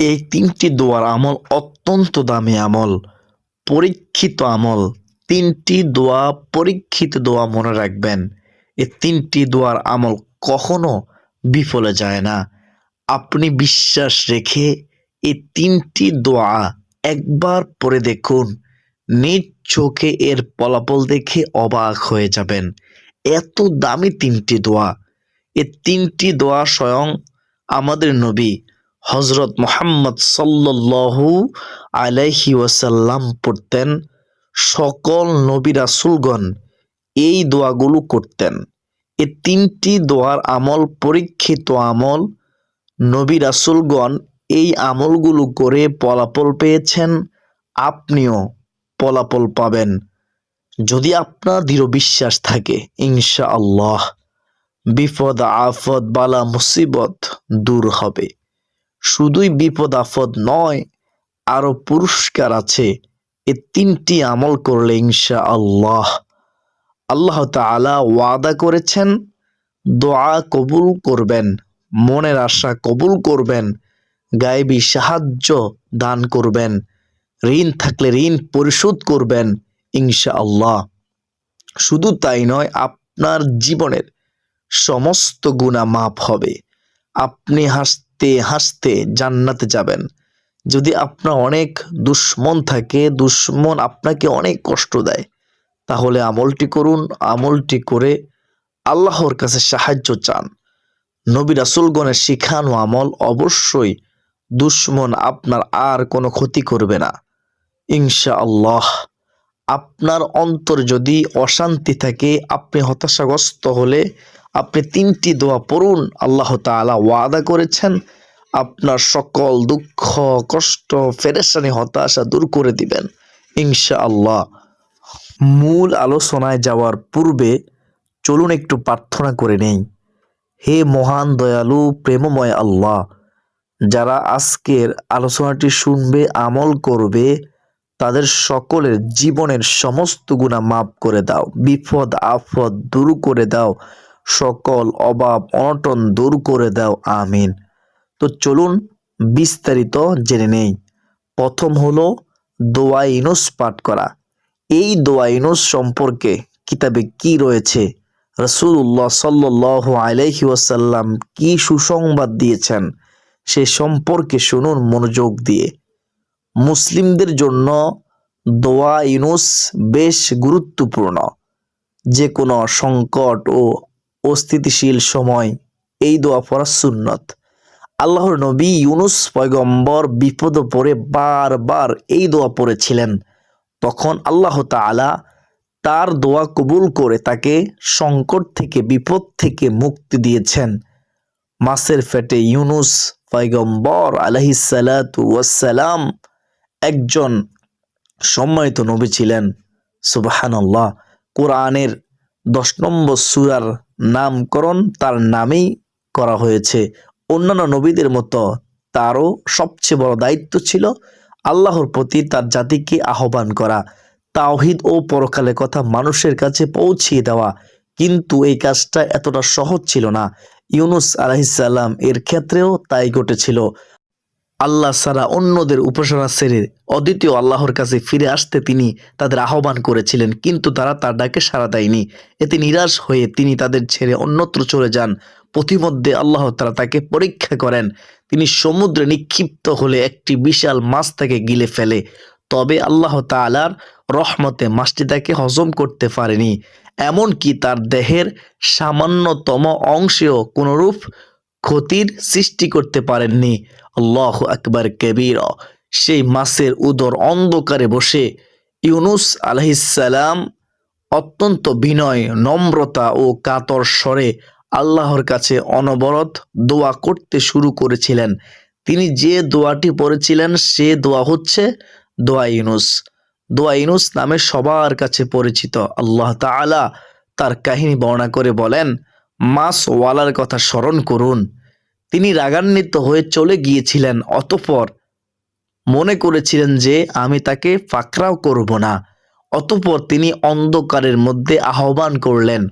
এই তিনটি দোয়ার আমল অত্যন্ত দামি আমল, পরীক্ষিত আমল। তিনটি দোয়া পরীক্ষিত দোয়া মনে রাখবেন। এ তিনটি দোয়ার আমল কখনো বিফলে যায় না। আপনি বিশ্বাস রেখে এই তিনটি দোয়া একবার পরে দেখুন, নিজ চোখে এর ফলাফল দেখে অবাক হয়ে যাবেন। এত দামি তিনটি দোয়া। এ তিনটি দোয়া স্বয়ং আমাদের নবী হজরত মোহাম্মদ সাল্লাল্লাহু আলাইহি ওয়াসাল্লাম পড়তেন, সকল নবী রাসূলগণ এই দোয়াগুলো করতেন। এ তিনটি দোয়ার আমল, পরীক্ষিত আমল, নবী রাসূলগণ এই আমলগুলো করে ফলাফল পেয়েছেন, আপনিও ফলাফল পাবেন। যদি আপনার দৃঢ় বিশ্বাস থাকে ইনশা আল্লাহ বিপদ আফদ বালা, মুসিবত দূর হবে। শুধুই বিপদ আফদ নয়, আরও পুরস্কার আছে। এ তিনটি আমল করলে ইনশা আল্লাহ আল্লাহ তাআলা ওয়াদা করেছেন, দোয়া কবুল করবেন, মনের আশা কবুল করবেন, গায়েবী সাহায্য দান করবেন, ঋণ থাকলে ঋণ পরিশোধ করবেন ইনশা আল্লাহ শুধু তাই নয়, আপনার জীবনের সমস্ত গুণা মাপ হবে। আপনি হাসতে হাসতে জান্নাতে যাবেন। যদি আপনার অনেক দুশ্মন থাকে, দুশ্মন আপনাকে অনেক কষ্ট দেয়, তাহলে আমলটি করুন, আমলটি করে আল্লাহর কাছে সাহায্য চান। নবী রাসুলগণের শিখানো আমল অবশ্যই দুশ্মন আপনার আর কোনো ক্ষতি করবে না। ইনশা আল্লাহ আপনার অন্তর যদি অশান্তি থাকে, আপনি হতাশাগ্রস্ত হলে আপনি তিনটি দোয়া পড়ুন, আল্লাহ তাআলা ওয়াদা করেছেন, আপনার সকল দুঃখ, কষ্ট ফেরেশানি হতাশা দূর করে দিবেন। ইনশা আল্লাহ মূল আলোচনায় যাওয়ার পূর্বে চলুন একটু প্রার্থনা করে নেই। হে মহান দয়ালু, প্রেমময় আল্লাহ, যারা আজকের আলোচনাটি শুনবে, আমল করবে, তাদের সকলের জীবনের সমস্ত গুণা মাফ করে দাও, বিপদ আফদ দূর করে দাও সকল অভাব অনটন দূর করে দাও, আমিন। তো চলুন বিস্তারিত জেনে নেই। প্রথম হলো দোয়া ইনুস পাঠ করা। এই দোয়া ইনুস সম্পর্কে কিতাবে কি রয়েছে? রসুল্লাহ সাল্লাহ আলাইহি ওয়াসাল্লাম কি সুসংবাদ দিয়েছেন সে সম্পর্কে শুনুন মনোযোগ দিয়ে। মুসলিমদের জন্য দোয়া ইনুস বেশ গুরুত্বপূর্ণ। যে কোনো সংকট ও অস্থিতিশীল সময়। এই দোয়া পড়া সুন্নত। আল্লাহর নবী ইউনুস পয়গম্বর বিপদ পড়ে বারবার এই দোয়া পড়েছিলেন। তখন আল্লাহ তাআলা তার দোয়া কবুল করে তাকে সংকট থেকে, বিপদ থেকে মুক্তি দিয়েছেন। মাসের ফেটে ইউনুস পয়গম্বর আলহিসাল্লাতু ওয়াসালাম একজন সম্মানিত নবী ছিলেন। সুবাহানাল্লাহ। কোরআনের দশ নম্বর সুরার নামকরণ তার নামেই করা হয়েছে। অন্যান্য নবীদের মতো তারও সবচেয়ে বড় দায়িত্ব ছিল আল্লাহর প্রতি তার জাতিকে আহ্বান করা, তাওহিদ ও পরকালে কথা মানুষের কাছে পৌঁছিয়ে দেওয়া। কিন্তু এই কাজটা এতটা সহজ ছিল না। ইউনুস আলাহিসাল্লাম এর ক্ষেত্রেও তাই ঘটেছিল। আল্লাহ ছাড়া অন্যদের উপাসনা সেরে অদ্বিতীয় আল্লাহর কাছে ফিরে আসতে তিনি তাদের আহ্বান করেছিলেন, কিন্তু তারা তার ডাকে সাড়া দেয়নি। এতে নিরাশ হয়ে তিনি তাদের ছেড়ে অন্যত্র চলে যান। প্রতিমধ্যে আল্লাহ তারা তাকে পরীক্ষা করেন। তিনি সমুদ্রে নিক্ষিপ্ত হলে একটি বিশাল মাছ তাকে গিলে ফেলে। তবে আল্লাহ তালার রহমতে মাছটি তাকে হজম করতে পারেনি। এমনকি তার দেহের সামান্যতম অংশেও কোনরূপ ক্ষতির সৃষ্টি করতে পারেননি। আল্লাহ আকবর কবির। সেই মাসের উদর অন্ধকারে বসে ইউনুস আলহিসাল্লাম অত্যন্ত বিনয়, নম্রতা ও কাতর স্বরে আল্লাহর কাছে অনবরত দোয়া করতে শুরু করেছিলেন। তিনি যে দোয়াটি পড়েছিলেন, সে দোয়া হচ্ছে দোয়া ইউনুস। দোয়া ইউনুস নামে সবার কাছে পরিচিত। আল্লাহ তাআলা তার কাহিনী বর্ণনা করে বলেন মাস ওয়ালার কথা স্মরণ করুন। তিনি রাগান্বিত হয়ে চলে গিয়েছিলেন, অতপর মনে করেছিলেন যে আমি তাকে ফাকরাও করব না। অতপর তিনি অন্ধকারের মধ্যে আহ্বান করলেন,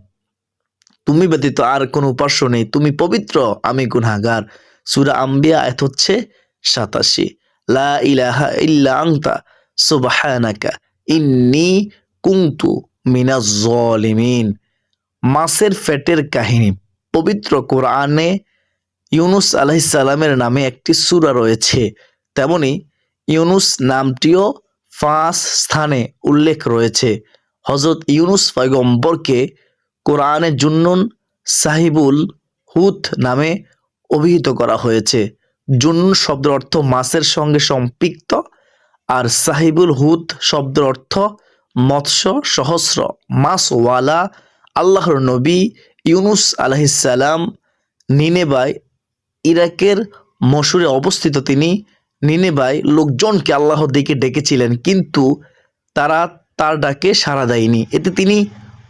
তুমি ব্যতীত আর কোনো উপাস্য নেই, তুমি পবিত্র, আমি গুনাগার সুরা আম্বিয়া এত হচ্ছে সাতাশি। লা ইলাহা ইল্লা আংতা সুবহানাকা, ইন্নি কুংতু মিনাজ জলিমিন মাছের ফেটের কাহিনী, পবিত্র কোরআনে ইউনুস আলাইসাল্লামের নামে একটি সূরা রয়েছে। তেমনি ইউনুস নামটিও পাঁচ স্থানে উল্লেখ রয়েছে। হজরত ইউনুস পয়গম্বরকে কোরআনে জুন্নুন সাহিবুল হুত নামে অভিহিত করা হয়েছে। জুন্নুন শব্দের অর্থ মাছের সঙ্গে সম্পৃক্ত আর সাহিবুল হুত শব্দের অর্থ মৎস্য, সহস্র মাসওয়ালা আল্লাহর নবী ইউনুস আলাহিসাল্লাম নিনেবাই ইরাকের মসুরে অবস্থিত তিনি নিনেবাই লোকজনকে আল্লাহর দিকে ডেকেছিলেন, কিন্তু তারা তার ডাকে সাড়া দেয়নি। এতে তিনি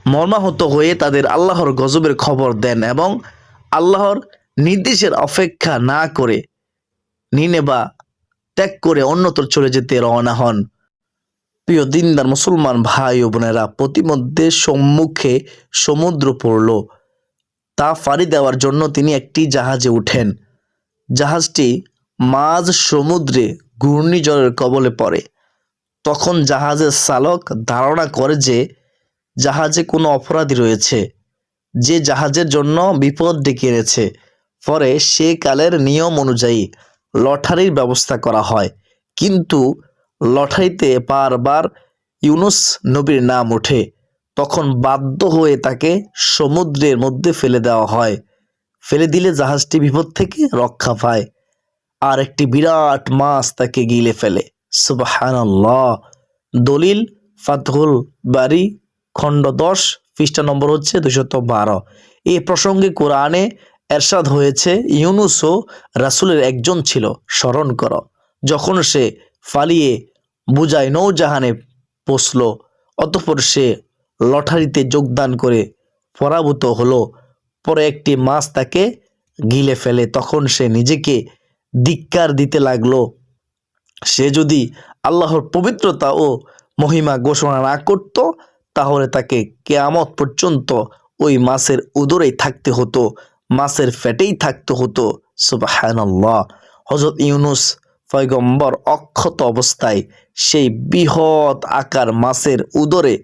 মর্মাহত হয়ে তাদের আল্লাহর গজবের খবর দেন এবং আল্লাহর নির্দেশের অপেক্ষা না করে নিনেবা ত্যাগ করে অন্যতর চলে যেতে রওনা হন। প্রিয় দিনদার মুসলমান ভাই ও বোনেরা, প্রতিমধ্যে সম্মুখে সমুদ্র পড়ল। তা ফাঁড়ি দেওয়ার জন্য তিনি একটি জাহাজে উঠেন। জাহাজটি মাঝ সমুদ্রে ঘূর্ণিঝড়ের কবলে পড়ে। তখন জাহাজের চালক ধারণা করে যে জাহাজে কোনো অপরাধী রয়েছে, যে জাহাজের জন্য বিপদ ডেকে এনেছে। পরে সে কালের নিয়ম অনুযায়ী লটারির ব্যবস্থা করা হয়। কিন্তু লটারিতে বারবার ইউনুস নবীর নাম ওঠে। তখন বাধ্য হয়ে তাকে সমুদ্রের মধ্যে ফেলে দেওয়া হয়। ফেলে দিলে জাহাজটি বিপদ থেকে রক্ষা পায়। আর একটি বিরাট মাছ তাকে গিলে ফেলে। সুবহানাল্লাহ। দলিল, ফাতহুল বাড়ি খণ্ড দশ, পৃষ্ঠা নম্বর হচ্ছে দুশত বারো। এই প্রসঙ্গে কোরআনে এরশাদ হয়েছে, ইউনুসও রাসুলের একজন ছিল, স্মরণ কর। যখন সে ফালিয়ে বুঝায় নৌজাহানে পৌঁছল, অতঃপর সে লটারিতে যোগদান করে পরাভূত হলো। পরে একটি মাছ তাকে গিলে ফেলে। তখন সে নিজেকে ধিক্কার দিতে লাগল। সে যদি আল্লাহর পবিত্রতা ও মহিমা ঘোষণা না করত, তাহলে তাকে কেয়ামত পর্যন্ত ওই মাছের উদরেই থাকতে হতো, মাছের ফেটেই থাকতে হতো। সুবাহানাল্লাহ। হজরত ইউনুস পয়গম্বর অক্ষত অবস্থায় সেই বৃহৎ আকার মাছের উদরে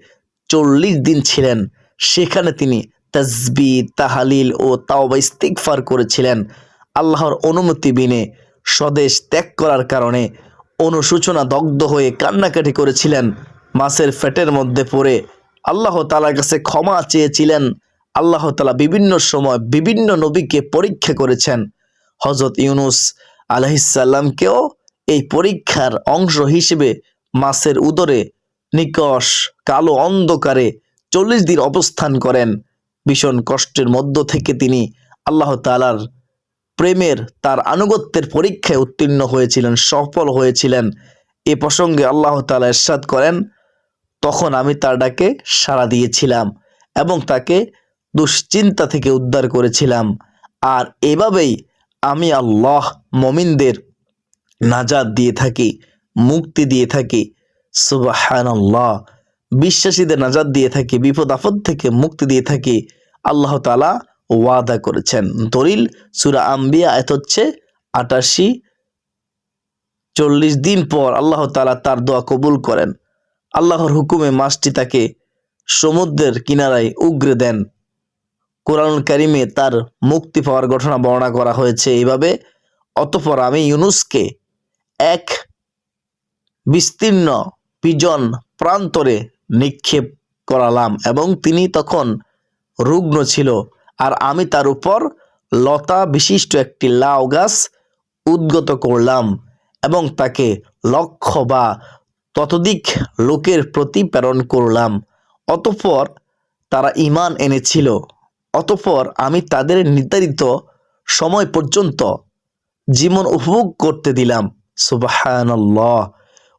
চল্লিশ দিন ছিলেন। সেখানে তিনি তাজবি তাহালিল ও তাওবা ইস্তিকফার করেছিলেন। আল্লাহর অনুমতি বিনে স্বদেশ ত্যাগ করার কারণে অনুশোচনা দগ্ধ হয়ে কান্নাকাটি করেছিলেন। মাছের ফ্যাটের মধ্যে পড়ে আল্লাহ তালার কাছে ক্ষমা চেয়েছিলেন। আল্লাহ তালা বিভিন্ন সময় বিভিন্ন নবীকে পরীক্ষা করেছেন। হজরত ইউনুস আলহিসাল্লামকেও এই পরীক্ষার অংশ হিসেবে মাছের উদরে নিকষ, কালো অন্ধকারে চল্লিশ দিন অবস্থান করেন। ভীষণ কষ্টের মধ্য থেকে তিনি আল্লাহ তালার প্রেমের, তার আনুগত্যের পরীক্ষায় উত্তীর্ণ হয়েছিলেন, সফল হয়েছিলেন। এ প্রসঙ্গে আল্লাহ তালা এরশাদ করেন, তখন আমি তার ডাকে সাড়া দিয়েছিলাম এবং তাকে দুশ্চিন্তা থেকে উদ্ধার করেছিলাম। আর এভাবেই আমি আল্লাহ মমিনদের নাজাদ দিয়ে থাকি, মুক্তি দিয়ে থাকি। সুবাহান বিশ্বাসীদের নাজাদ দিয়ে থাকি, বিপদ আপদ থেকে মুক্তি দিয়ে থাকি, আল্লাহ তালা ওয়াদা করেছেন। দলিল সুরা আম্বিয়া এত হচ্ছে আটাশি, চল্লিশ দিন পর আল্লাহ তালা তার দোয়া কবুল করেন। আল্লাহর হুকুমে মাছটি তাকে সমুদ্রের কিনারায় উগরে দেন। কোরআন কারিমে তার মুক্তি পাওয়ার ঘটনা বর্ণনা করা হয়েছে এইভাবে, অতপর আমি ইউনুসকে এক বিস্তীর্ণ পিজন প্রান্তরে নিক্ষেপ করালাম এবং তিনি তখন রুগ্ন ছিল। আর আমি তার উপর লতা বিশিষ্ট একটি লাউ গাছ উদ্গত করলাম এবং তাকে লক্ষ বা ততোধিক লোকের প্রতি প্রেরণ করলাম। অতঃপর তারা ইমান এনেছিল। অতঃপর আমি তাদের নির্ধারিত সময় পর্যন্ত জীবন উপভোগ করতে দিলাম। সুবাহানল্লাহ।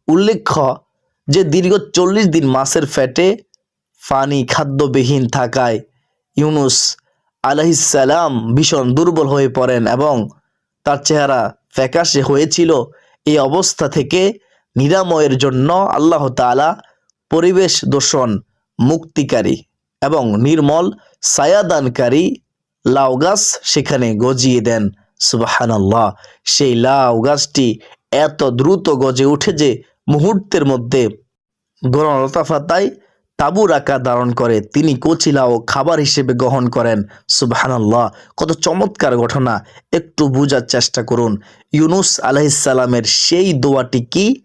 উল্লেখ্য যে দীর্ঘ চল্লিশ দিন মাসের ফ্যাটে পানি খাদ্যবিহীন থাকায় ইউনুস আলহিসাল্লাম ভীষণ দুর্বল হয়ে পড়েন এবং তার চেহারা ফ্যাকাশে হয়েছিল এই অবস্থা থেকে নিরাময়ের জন্য আল্লাহ তালা পরিবেশ দূষণ মুক্তিকারী এবং নির্মল সায়াদানকারী লাউ গাছ সেখানে গজিয়ে দেন। সুবাহান সেই লাউ গাছটি এত দ্রুত গজে উঠে যে মুহূর্তের মধ্যে গণলতাফাতায় তাবুর আকার ধারণ করে। তিনি কচিলা ও খাবার হিসেবে গ্রহণ করেন। সুবাহানাল্লাহ, কত চমৎকার ঘটনা। একটু বোঝার চেষ্টা করুন। ইউনুস আলাইসাল্লামের সেই দোয়াটি কি?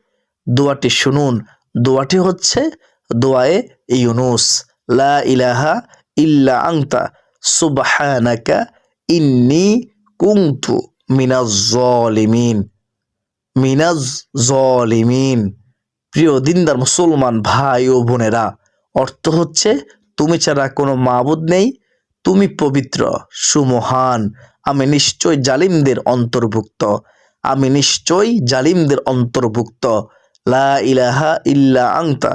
দোয়াটি শুনুন। দোয়াটি হচ্ছে দোয়ায়ে ইউনুস, লা ইলাহা ইল্লা আংতা সুবহানাকা ইন্নি কুংতু মিনাজ জলিমিন মিনাজ জলিমিন। প্রিয় দিনদার মুসলমান ভাই ও বোনেরা, অর্থ হচ্ছে তুমি ছাড়া কোনো মাবুদ নেই, তুমি পবিত্র, সুমহান। আমি নিশ্চয় জালিমদের অন্তর্ভুক্ত, আমি নিশ্চয় জালিমদের অন্তর্ভুক্ত। লা ইলাহা ইল্লা আংতা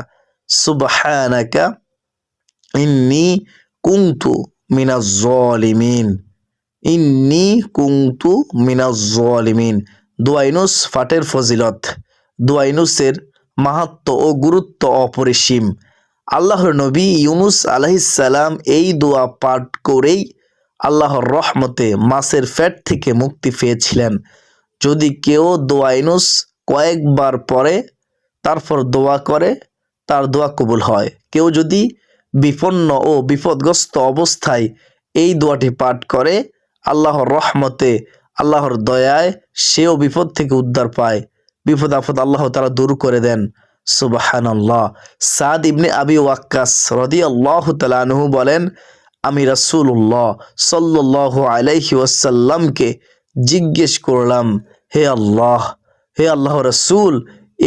সুবহানাকা ইন্নি কুংতু মিনাজ জলিমিন। ইন্নি কুংতু মিনাজ জলিমিন। দোয়াইনুস ফাটের ফজিলত দোয়াইনুসের মাহাত্ম ও গুরুত্ব অপরিসীম। আল্লাহর নবী ইউনুস আলাহিসাল্লাম এই দোয়া পাঠ করেই আল্লাহর রহমতে মাছের ফ্যাট থেকে মুক্তি পেয়েছিলেন। যদি কেউ দোয়াইনুস কয়েকবার পরে তারপর দোয়া করে, তার দোয়া কবুল হয়। কেউ যদি বিপন্ন ও বিপদগ্রস্ত অবস্থায় এই দোয়াটি পাঠ করে, আল্লাহর রহমতে আল্লাহর দয়ায় সেও বিপদ থেকে উদ্ধার পায়। বিপদ আপদ আল্লাহ তারা দূর করে দেন। সুবাহান আল্লাহ সাদ ইবনে আবি ওয়াক্কাস রদি আল্লাহ তালানহু বলেন, আমি রাসুল্লাহ সাল্লাহ আলাইহি ওয়াসাল্লামকে জিজ্ঞেস করলাম, হে আল্লাহ হে আল্লাহ রসুল,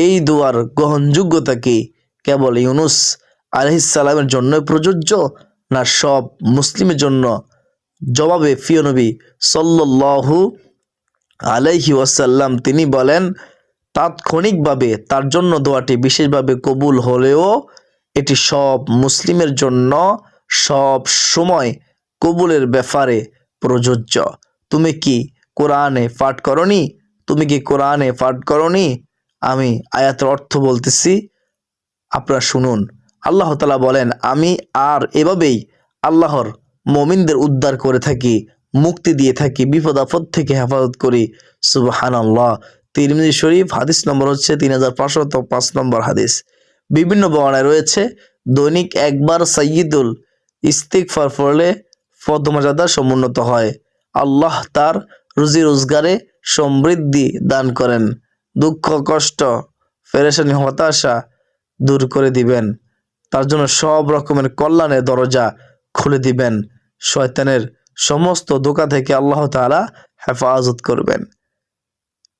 এই দোয়ার গ্রহণযোগ্যতা কি? কেবল ইউনুস আলহিসাল্লামের জন্য প্রযোজ্য, না সব মুসলিমের জন্য? জবাবে ফিও নবী সাল্লাল্লাহু আলাইহি ওয়াসাল্লাম তিনি বলেন, তাৎক্ষণিকভাবে তার জন্য দোয়াটি বিশেষভাবে কবুল হলেও এটি সব মুসলিমের জন্য সব সময় কবুলের ব্যাপারে প্রযোজ্য। তুমি কি কোরআনে পাঠ করনি? তুমি কি কোরআনে পাঠ করনি? আমি আয়াতের অর্থ বলতেছি, আপনারা শুনুন। আল্লাহ তালা বলেন, আমি আর এভাবেই আল্লাহর মমিনদের উদ্ধার করে থাকি, মুক্তি দিয়ে থাকি, বিপদ আপদ থেকে হেফাজত করি। সুবাহান আল্লাহ তিরমিজি শরীফ, হাদিস নম্বর হচ্ছে তিন হাজার পাঁচশত পাঁচ নম্বর হাদিস। বিভিন্ন বর্ণায় রয়েছে, দৈনিক একবার সাইয়দুল ইস্তিকফার পড়লে পদমর্যাদা সমুন্নত হয়। আল্লাহ তার রুজি রোজগারে সমৃদ্ধি দান করেন। দুঃখ, কষ্ট ফেরেশানি হতাশা দূর করে দিবেন। তার জন্য সব রকমের কল্যাণের দরজা খুলে দিবেন। শয়তানের সমস্ত দোকা থেকে আল্লাহ তালা হেফাজত করবেন।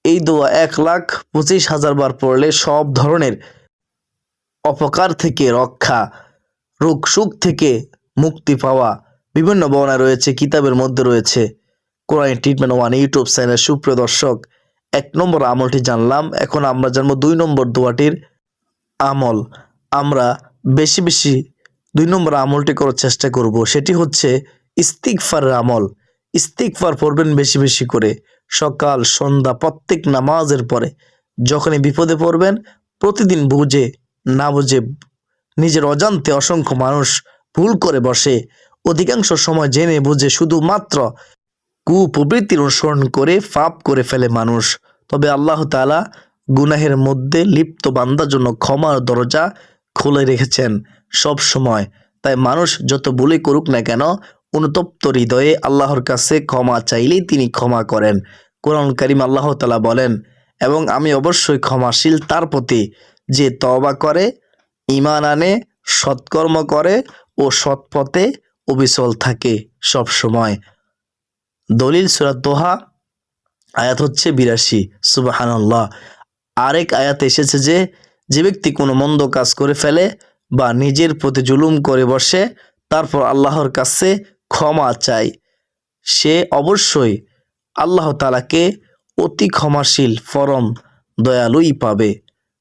এই দোয়া এক লাখ পঁচিশ হাজার বার পড়লে সব ধরনের অপকার থেকে রক্ষা, রোগ সুখ থেকে মুক্তি পাওয়া বিভিন্ন বর্ণা রয়েছে, কিতাবের মধ্যে রয়েছে। Quran treatment one YouTube channel সুপ্রিয় দর্শক, এক নম্বর আমলটি জানলাম, এখন আমরা জানব দুই নম্বর দোয়াটির আমল। আমরা বেশি বেশি দুই নম্বর আমলটি করার চেষ্টা করব, সেটি হচ্ছে ইস্তিকফারের আমল। ইস্তিকফার পড়বেন বেশি বেশি করে। সকাল, সন্ধ্যা, প্রত্যেক নামাজের পরে যখনই বিপদে পড়বেন, প্রতিদিন বুঝে, না বুঝে নিজের অজান্তে অসংখ্য মানুষ ভুল করে বসে। অধিকাংশ সময় জেনে বুঝে শুধুমাত্র কুপ্রবৃত্তির অনুসরণ করে ফাপ করে ফেলে মানুষ। তবে আল্লাহ তাআলা গুনাহের মধ্যে লিপ্ত বান্দার জন্য ক্ষমার দরজা খুলে রেখেছেন। সব সময়। তাই মানুষ যত ভুলে করুক না কেন, অনুতপ্ত হৃদয়ে আল্লাহর কাছে ক্ষমা চাইলেই তিনি ক্ষমা করেন। কোরআন করিম আল্লাহ তালা বলেন, এবং আমি অবশ্যই ক্ষমাশীল তার প্রতি যে তবা করে ইমান আনে, সৎকর্ম করে ও সৎপথে অবিচল থাকে সব সময়। দলিল সুরাত দোহা আয়াত হচ্ছে বিরাশি সুবাহান্লাহ আরেক আয়াত এসেছে যে যে ব্যক্তি কোনো মন্দ কাজ করে ফেলে বা নিজের প্রতি জুলুম করে বসে, তারপর আল্লাহর কাছে ক্ষমা চায়। সে অবশ্যই আল্লাহ তালাকে অতি ক্ষমাশীল ফরম দয়ালুই পাবে।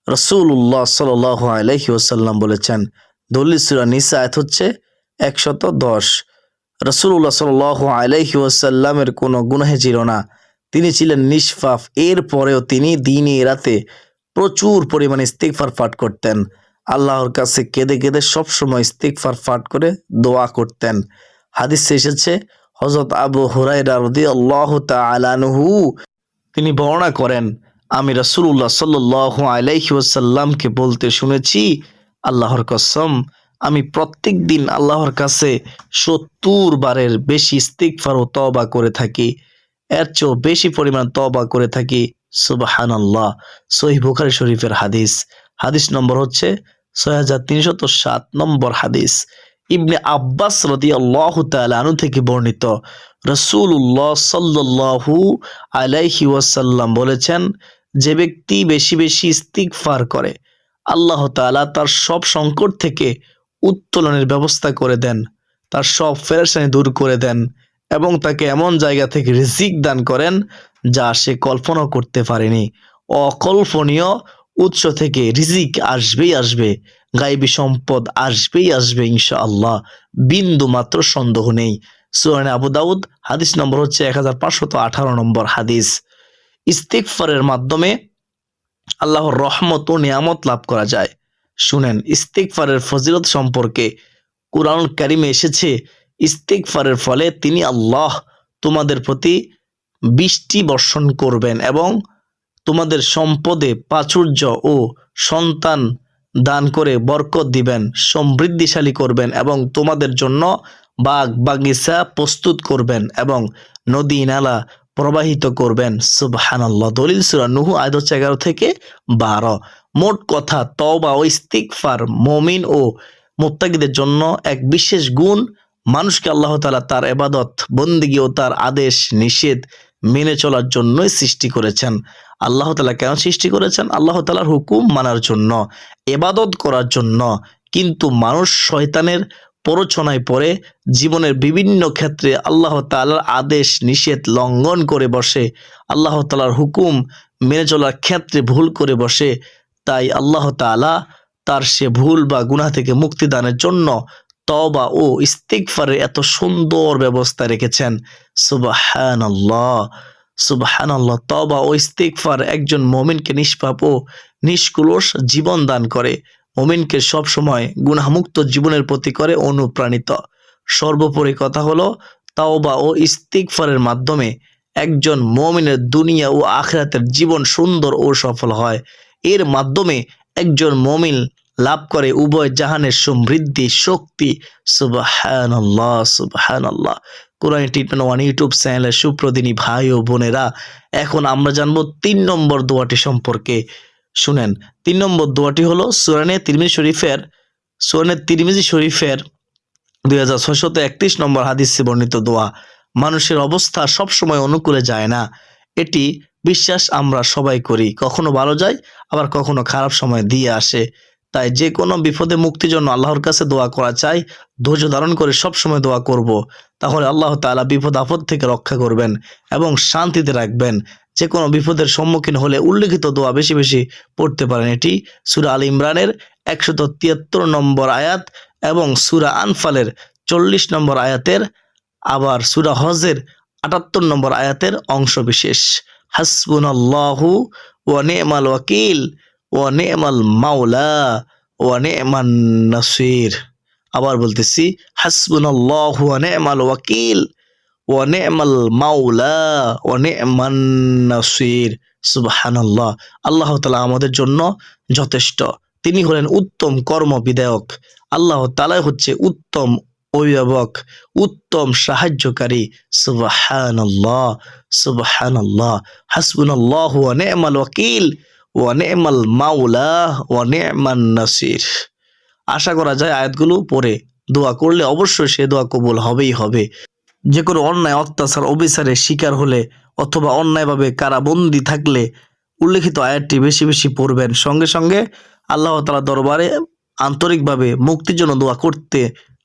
রসুল্লাহ সাল আলহি ওসাল্লাম বলেছেন দলিল সুরা নিসা আয়াত হচ্ছে একশত দশ। রসুল্লাহ সাল আলহি ওসাল্লামের কোনো গুনাহে ছিল না। তিনি ছিলেন নিষ্পাপ। এরপরেও তিনি দিনে রাতে প্রচুর পরিমাণে ইস্তিকফার পাঠ করতেন। আল্লাহর কাছে কেঁদে কেঁদে সবসময় ইস্তিকফার ফাট করে দোয়া করতেন। হাদিসে এসেছে হজরত আবু হুরাইরা রদি আল্লাহ তালানহু তিনি বর্ণনা করেন, আমি রাসূলুল্লাহ সাল্লাল্লাহু আলাইহি ওয়াসাল্লামকে বলতে শুনেছি, আল্লাহর কসম, আমি প্রত্যেক দিন আল্লাহর কাছে সত্তর বারের বেশি ইস্তিগফার ও তওবা করে থাকি। এর চেয়েও বেশি পরিমাণ তবা করে থাকি। সুবাহান আল্লাহ সহিহ বুখারী শরীফের হাদিস। হাদিস নম্বর হচ্ছে ছয় হাজার তিনশত সাত নম্বর হাদিস। ইবনে আব্বাস রাদিয়াল্লাহু তাআলা আনহু থেকে বর্ণিত। রাসূলুল্লাহ সাল্লাল্লাহু আলাইহি ওয়াসাল্লাম বলেছেন, যে ব্যক্তি বেশি বেশি ইস্তিগফার করে, আল্লাহ তাআলা তার সব সংকট থেকে উত্তোলনের ব্যবস্থা করে দেন, তার সব ফেরেশানি দূর করে দেন এবং তাকে এমন জায়গা থেকে রিজিক দান করেন যা সে কল্পনাও করতে পারেনি। অকল্পনীয় উৎস থেকে রিজিক আসবেই আসবে, গাইবী সম্পদ আসবেই আসবে ইনশা আল্লাহ বিন্দু মাত্র সন্দেহ নেই। সুরানে আবু দাউদ, হাদিস নম্বর হচ্ছে এক হাজার পাঁচশত আঠারো নম্বর হাদিস। ইস্তিকফারের মাধ্যমে আল্লাহর রহমত ও নিয়ামত লাভ করা যায়। শুনেন ইস্তিকফারের ফজিলত সম্পর্কে কোরআন কারিমে এসেছে ইস্তিকফারের ফলে তিনি আল্লাহ তোমাদের প্রতি বৃষ্টি বর্ষণ করবেন এবং তোমাদের সম্পদে প্রাচুর্য ও সন্তান দান করে বরকত দিবেন, সমৃদ্ধিশালী করবেন এবং তোমাদের জন্য বাগ বাগিচা প্রস্তুত করবেন এবং নদী নালা প্রবাহিত করবেন। সুবহানাল্লাহ। দলিল সুরা নুহু, আয়াত হচ্ছে এগারো থেকে বারো। মোট কথা, তওবা ও ইস্তিকফার মমিন ও মুত্তাকিদের জন্য এক বিশেষ গুণ। মানুষকে আল্লাহ তালা তার এবাদত বন্দিগি ও তার আদেশ নিষেধ মেনে চলার জন্যই সৃষ্টি করেছেন। আল্লাহ তালা কেন সৃষ্টি করেছেন? আল্লাহ তালার হুকুম মানার জন্য, এবাদত করার জন্য। কিন্তু মানুষ শয়তানের প্ররোচনায় পড়ে, জীবনের বিভিন্ন ক্ষেত্রে আল্লাহ তাআলার আদেশ, নিষেধ লঙ্ঘন করে বসে। আল্লাহ তালার হুকুম মেনে চলার ক্ষেত্রে ভুল করে বসে। তাই আল্লাহ তাআলা তার সে ভুল বা গুনাহ থেকে মুক্তি দানের জন্য তওবা ও ইস্তিগফারের এত সুন্দর ব্যবস্থা রেখেছেন। সুবহানাল্লাহ সুবহানাল্লাহ। তওবা ও ইস্তিগফার একজন মুমিনকে নিষ্পাপ ও নিষ্কুলস জীবন দান করে। মুমিনকে সব সময় গুনাহমুক্ত জীবনের প্রতি করে অনুপ্রাণিত। সর্বোপরি কথা হলো, তাওবা ও ইস্তিগফারের মাধ্যমে একজন মমিনের দুনিয়া ও আখরাতের জীবন সুন্দর ও সফল হয়। এর মাধ্যমে একজন মুমিন লাভ করে উভয় জাহানের সমৃদ্ধি, শক্তি। সুবহানাল্লাহ সুবহানাল্লাহ। কোরআন ট্রিটমেন্ট ওয়ান ইউটিউব চ্যানেলের সুপ্রদিনী ভাই ও বোনেরা, এখন আমরা জানব তিন নম্বর দোয়াটি সম্পর্কে। শুনেন, তিন নম্বর দোয়াটি হলো সুরানে তিরমিজি শরীফের, সুরানে তিরমিজি শরীফের দুই হাজার ছয়শত একত্রিশ নম্বর হাদিসে বর্ণিত দোয়া, মানুষের অবস্থা সবসময় অনুকূলে যায় না। এটি বিশ্বাস আমরা সবাই করি, কখনো ভালো যায়, আবার কখনো খারাপ সময় দিয়ে আসে। তাই যে কোনো বিপদে মুক্তির জন্য আল্লাহর কাছে দোয়া করা চাই, ধৈর্য ধারণ করে সব সময় দোয়া করব। তাহলে আল্লাহ তাআলা বিপদ আপদ থেকে রক্ষা করবেন এবং শান্তিতে রাখবেন। যে কোনো বিপদের সম্মুখীন হলে উল্লেখিত দোয়া বেশি বেশি পড়তে পারেন এটি সুরা আল ইমরানের একশত তিয়াত্তর নম্বর আয়াত এবং সুরা আনফালের চল্লিশ নম্বর আয়াতের আবার সুরা হজের আটাত্তর নম্বর আয়াতের অংশ বিশেষ। হাসবুন আল্লাহু ও নেমাল ওয়াকিল। ও নেমাল মাওলা ও নাসির। আবার বলতেছি হাসবুন আল্লাহু ও নেমাল ওয়াকিল। ও নেমাল মাওলা ও নেমান নাসির। সুবহানাল্লাহ। আল্লাহ তাআলা আমাদের জন্য যথেষ্ট। তিনি হলেন উত্তম কর্ম বিধায়ক আল্লাহ তালাই হচ্ছে উত্তম অভিভাবক, উত্তম সাহায্যকারী। সুবহানাল্লাহ সুবহানাল্লাহ। হাসবুনাল্লাহ ওয়া নি'মাল ওয়াকিল। ওয়া নি'মাল মাওলা ওয়া নাসির। আশা করা যায় আয়াতগুলো পড়ে দোয়া করলে অবশ্যই সে দোয়া কবুল হবেই হবে। যে কোনো অন্যায়, অত্যাচার, অবিচারের শিকার হলে অথবা অন্যায়ভাবে কারাবন্দি থাকলে উল্লেখিত আয়াতটি বেশি বেশি পড়বেন। সঙ্গে সঙ্গে আল্লাহ তালা দরবারে আন্তরিকভাবে মুক্তির জন্য দোয়া করতে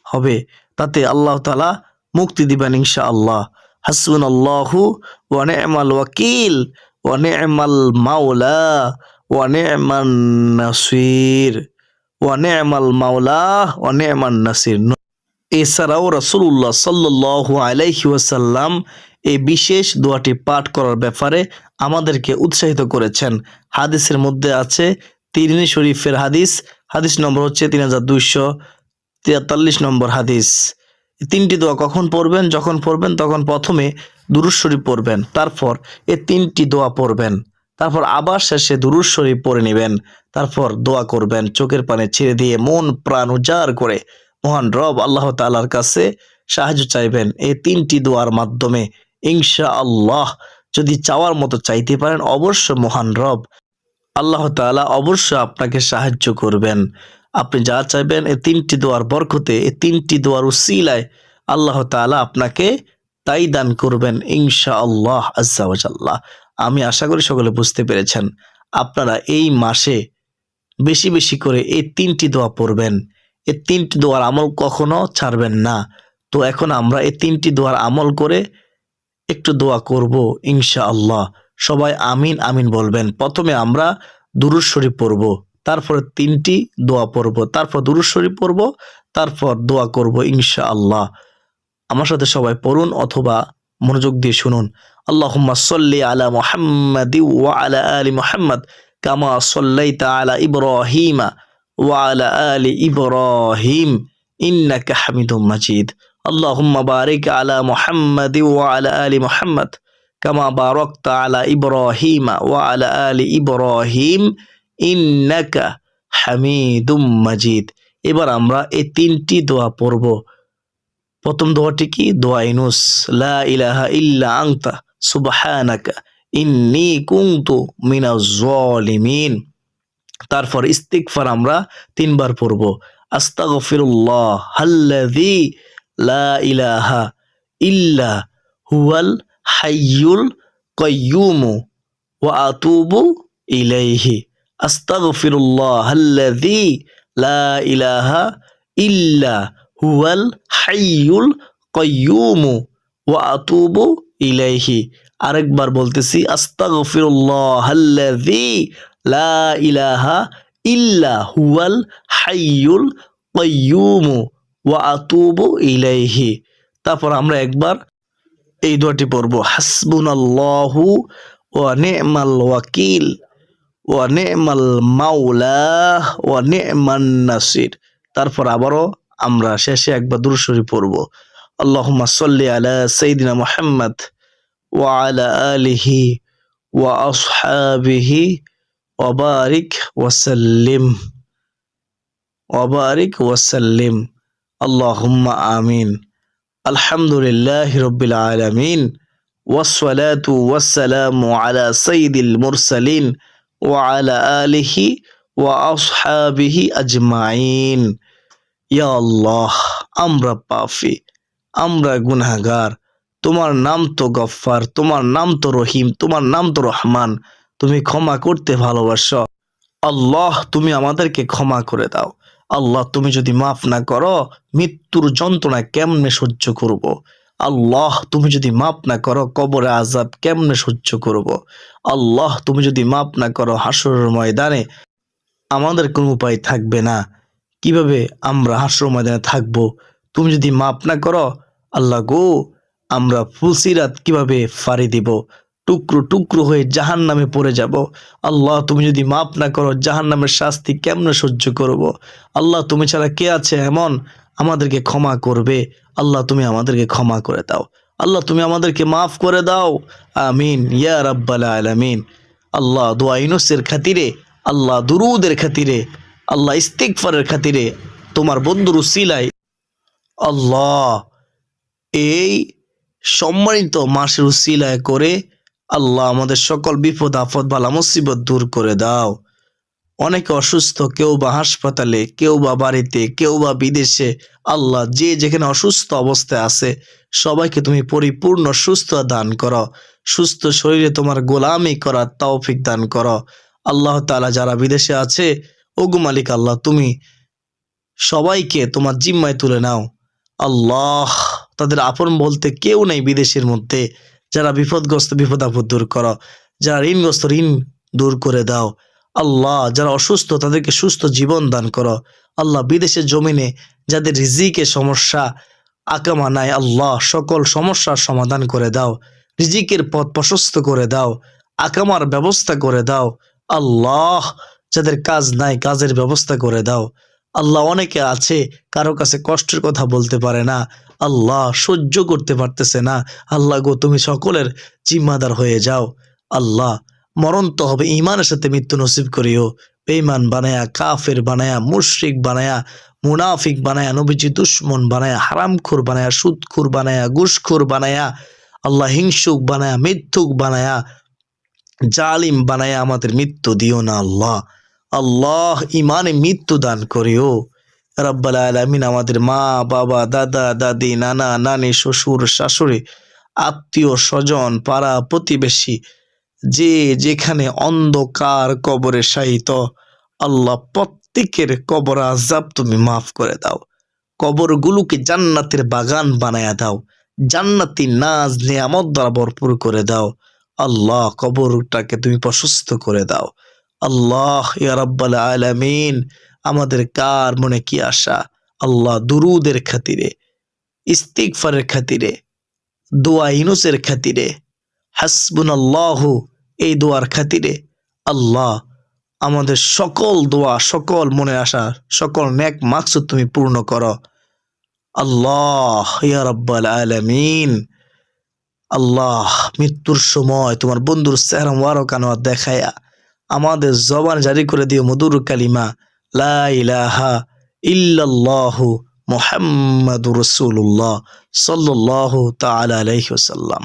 হবে। তাতে আল্লাহ তালা মুক্তি দিবেন ইনশা আল্লাহ হাসবুন আল্লাহু ওয়া নি'মাল ওয়াকিল। ওয়া নি'মাল মাওলা, ওয়া নি'মান নাসির, ওয়া নি'মাল মাওলা, ওয়া নি'মান নাসির। এছাড়াও রাসূলুল্লাহ সাল্লাল্লাহু আলাইহি ওয়াসাল্লাম এই বিশেষ দোয়াটি পাঠ করার ব্যাপারে আমাদেরকে উৎসাহিত করেছেন। হাদিসের মধ্যে আছে তিরমি শরীফের হাদিস হাদিস নম্বর হচ্ছে তিন হাজার দুইশো তেতাল্লিশ নম্বর হাদিস। তিনটি দোয়া কখন পড়বেন, যখন পড়বেন তখন প্রথমে দুরুদ শরীফ পড়বেন, তারপর এ তিনটি দোয়া পড়বেন, তারপর আবার শেষে দুরুদ শরীফ পড়ে নেবেন, তারপর দোয়া করবেন, চোখের পানে ছেড়ে দিয়ে মন প্রাণ উজাড় করে। মহান রব আল্লাহ তাআলার কাছে সাহায্য চাইবেন এই তিনটি দোয়ার মাধ্যমে ইনশা আল্লাহ যদি চাওয়ার মতো চাইতে পারেন অবশ্য মহান রব আল্লাহ তাআলা অবশ্য আপনাকে সাহায্য করবেন। আপনি যা চাইবেন, এই তিনটি দোয়ার বরকতে, এই তিনটি দোয়ার উসিলায় আল্লাহ তাআলা আপনাকে তাই দান করবেন ইনশা আল্লাহ আজ্লাহ আমি আশা করি সকলে বুঝতে পেরেছেন। আপনারা এই মাসে বেশি বেশি করে এই তিনটি দোয়া পড়বেন। এই তিনটি দোয়ার আমল কখনো ছাড়বেন না। তো এখন আমরা এই তিনটি দোয়ার আমল করে একটু দোয়া করব ইনশা আল্লাহ সবাই আমিন আমিন বলবেন। প্রথমে আমরা দুরুদ শরীফ পড়ব, তারপর তিনটি দোয়া পড়ব, তারপর দুরুদ শরীফ পড়ব, তারপর দোয়া করব ইনশা আল্লাহ আমার সাথে সবাই পড়ুন অথবা মনোযোগ দিয়ে শুনুন। আল্লাহুম্মা সাল্লি আলা মুহাম্মাদি ওয়া আলা আলি মুহাম্মদ কামা সাল্লাইতা আলা ইব্রাহিমা ওয়া আলা আলি ইব্রাহিম ইন্নাকা হামিদুম মাজিদ। আল্লাহ বারিক আলা মুহাম্মাদি ওয়ালা আলি মুহাম্মদ কামা বারাকতা আলা ইব্রাহিমা ওয়া আলা আলি ইব্রাহিম ইন্নাকা হামিদুম মাজিদ। এবার আমরা এই তিনটি দোয়া পড়ব। প্রথম দোয়াটি কি? দোয়া ইনুস, লা ইলাহা ইল্লা আনতা, সুবহানাকা ইন্নী কুনতু মিনাজ জালিমিন। তারপর ইস্তিগফার আমরা তিনবার পড়ব। আস্তাগফিরুল্লাহ আল্লাযী লা ইলাহা ইল্লা হুয়াল হাইয়ুল কাইয়্যুমু ওয়া আতুবু ইলাইহি। আস্তাগফিরুল্লাহ আল্লাযী লা ইলাহা ইল্লা হুয়াল হাইয়ুল কাইয়্যুমু ওয়া আতুবু ইলাইহি। আরেকবার বলতেছি আস্তাগফিরুল্লাহ আল্লাযী লা ইলাহা ইল্লা হুয়াল হাইয়ুল কাইয়্যুমু ওয়া আতুবু ইলাইহি। তারপর আমরা একবার এই দোয়াটি পড়ব, হাসবুনাল্লাহু ওয়া নি'মাল ওয়াকিল ওয়া নি'মাল মাওলা ওয়া নি'মান নাসির। তারপর আবারও আমরা শেষে একবার দুরুশরী পড়ব আল্লাহুম্মা সাল্লি আলা সাইয়্যিদিনা মুহাম্মদ ওয়া আলা আলিহি ওয়া আসহাবিহি ওয়া বারিক ওয়া সাল্লিম ওয়া বারিক ওয়া সাল্লিম আল্লাহুম্মা আমিন আলহামদুলিল্লাহ রব্বিল আলামিন والصلاة والسلام على سيد المرسلين وعلى آله وأصحابه أجمعين ইয়া আল্লাহ, আমরা পাফি আমরা গুনাহগার, তোমার নাম তো গফফার, তোমার নাম তো রহিম, তোমার নাম তো রহমান, তুমি ক্ষমা করতে ভালোবাসো আল্লাহ, তুমি আমাদেরকে ক্ষমা করে দাও আল্লাহ, তুমি যদি মাফ না করো, মৃত্যুর যন্ত্রণা কেমনে সহ্য করব। আল্লাহ, তুমি যদি মাপ না করো, কবরে আজাব কেমনে সহ্য করব। আল্লাহ, তুমি যদি মাপ না করো হাসরের ময়দানে আমাদের কোনো উপায় থাকবে না কীভাবে আমরা হাসর ময়দানে থাকব? তুমি যদি মাপ না করো, আল্লাহ গো, আমরা ফুলসিরাত কীভাবে ফাড়ি দিব? টুকরো টুকরো হয়ে জাহান নামে পড়ে যাব। আল্লাহ, তুমি যদি মাপ না করো জাহান নামের শাস্তি কেমনে সহ্য করব? আল্লাহ, তুমি ছাড়া কে আছে এমন? আমাদেরকে ক্ষমা করবে। আল্লাহ, তুমি আমাদেরকে ক্ষমা করে দাও। আল্লাহ, তুমি আমাদেরকে মাফ করে দাও। আমিন। ইয়া রাব্বাল আলামিন। আল্লাহ, দোয়া ইনুসের খাতিরে, আল্লাহ দুরুদের খাতিরে আল্লাহ ইস্তিকফারের খাতিরে তোমার বন্ধুর উসিলাই আল্লাহ এই সম্মানিত মাসের উসিলায় করে আল্লাহ আমাদের সকল বিপদ, আপদ, বালা, মুসিবত দূর করে দাও। অনেকে অসুস্থ, কেউ বা হাসপাতালে, কেউ বা বাড়িতে, কেউ বা বিদেশে, আল্লাহ যে যেখানে অসুস্থ অবস্থায় আছে, সবাইকে তুমি পরিপূর্ণ সুস্থ দান করো। সুস্থ শরীরে তোমার গোলামি করার তৌফিক দান করো। আল্লাহ তালা যারা বিদেশে আছে ওগু মালিক আল্লাহ, তুমি সবাইকে তোমার জিম্মায় তুলে নাও। আল্লাহ, তাদের আপন বলতে কেউ নেই বিদেশের মধ্যে। যারা বিপদগ্রস্ত বিপদ আপদ দূর করো। যারা ঋণগ্রস্ত, ঋণ দূর করে দাও। আল্লাহ, যারা অসুস্থ, তাদেরকে সুস্থ জীবন দান করো। আল্লাহ, বিদেশের জমিনে যাদের রিজিকে সমস্যা আকামা নাই, আল্লাহ, সকল সমস্যার সমাধান করে দাও। রিজিকের পথ প্রশস্ত করে দাও। আকামার ব্যবস্থা করে দাও। আল্লাহ যাদের কাজ নাই, কাজের ব্যবস্থা করে দাও। আল্লাহ অনেকে আছে, কারও কাছে কষ্টের কথা বলতে পারে না। আল্লাহ সহ্য করতে পারতেছে না। আল্লাহ গো, তুমি সকলের জিম্মাদার হয়ে যাও। আল্লাহ মরণ তো হবে ইমানের সাথে মৃত্যু নসিব করিও। বেইমান বানায়া, কাফের বানায়া, মুশরিক বানায়া, মুনাফিক বানায়া, নবীজি দুশ্মন বানায়া, হারামখোর বানায়া, সুদখোর বানায়া, ঘুষখোর বানায়া, আল্লাহ হিংসুক বানায়া, মিথ্যুক বানায়া, জালিম বানায়া আমাদের মৃত্যু দিও না আল্লাহ। আল্লাহ ইমানে মৃত্যু দান করিও। রব্বাল আলমিন আমাদের মা, বাবা, দাদা, দাদি, নানা, নানি, শ্বশুর, শাশুড়ি, আত্মীয়, স্বজন, পাড়া, প্রতিবেশী, যে যেখানে অন্ধকার কবরে শায়িত, আল্লাহ প্রত্যেকের কবর আজাব তুমি মাফ করে দাও। কবরগুলোকে জান্নাতের বাগান বানায়া দাও। জান্নাতি নাজ, নিয়ামত দ্বারা ভরপুর করে দাও। আল্লাহ কবরটাকে তুমি প্রশস্ত করে দাও। আল্লাহ, ইয়া রাব্বাল আলামিন, আমাদের কার মনে কি আশা? আল্লাহ দুরুদের খাতিরে ইস্তিকফারের খাতিরে, দোয়া ইনুসের খাতিরে হাসবুন আল্লাহ এই দোয়ার খাতিরে, আল্লাহ আমাদের সকল দোয়া, সকল মনে আসা সকল নেক মাকসুদ তুমি পূর্ণ করো। আল্লাহ, ইয়া রাব্বাল আলামিন, আল্লাহ মৃত্যুর সময় তোমার বন্ধুর চেহারা ওয়ারক আনোয়ার দেখায়া আমাদের জবান জারি করে দিও মধুর কালিমা, লা ইলাহা ইল্লাল্লাহু মুহাম্মাদুর রাসূলুল্লাহ সাল্লাল্লাহু তালা আলাইহি ওয়াসাল্লাম।